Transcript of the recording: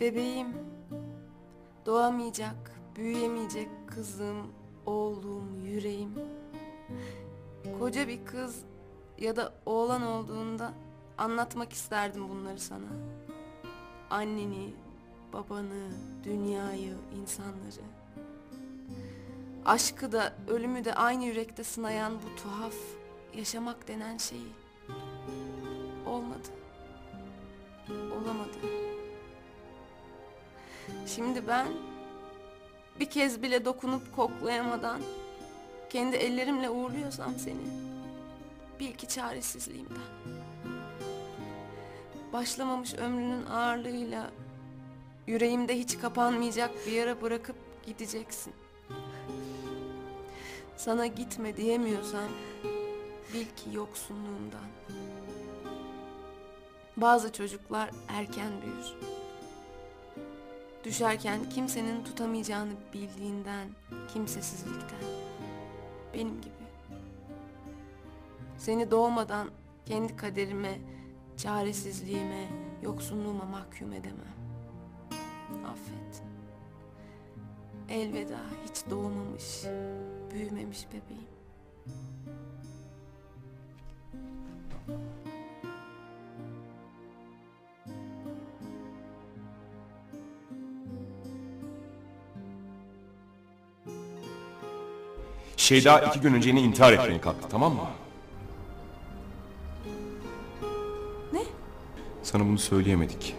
Bebeğim, doğamayacak, büyüyemeyecek kızım, oğlum, yüreğim. Koca bir kız ya da oğlan olduğunda anlatmak isterdim bunları sana. Anneni, babanı, dünyayı, insanları. Aşkı da ölümü de aynı yürekte sınayan bu tuhaf yaşamak denen şeyi. Olmadı. Olamadı. Şimdi ben bir kez bile dokunup koklayamadan kendi ellerimle uğurluyorsam seni bil ki çaresizliğimden. Başlamamış ömrünün ağırlığıyla yüreğimde hiç kapanmayacak bir yara bırakıp gideceksin. Sana gitme diyemiyorsam bil ki yoksunluğumdan. Bazı çocuklar erken büyür. Düşerken kimsenin tutamayacağını bildiğinden, kimsesizlikten. Benim gibi. Seni doğmadan kendi kaderime, çaresizliğime, yoksunluğuma mahkum edemem. Affet. Elveda hiç doğmamış, büyümemiş bebeğim. Şeyda iki gün önce yine intihar etmeye kalktı tamam mı? Ne? Sana bunu söyleyemedik.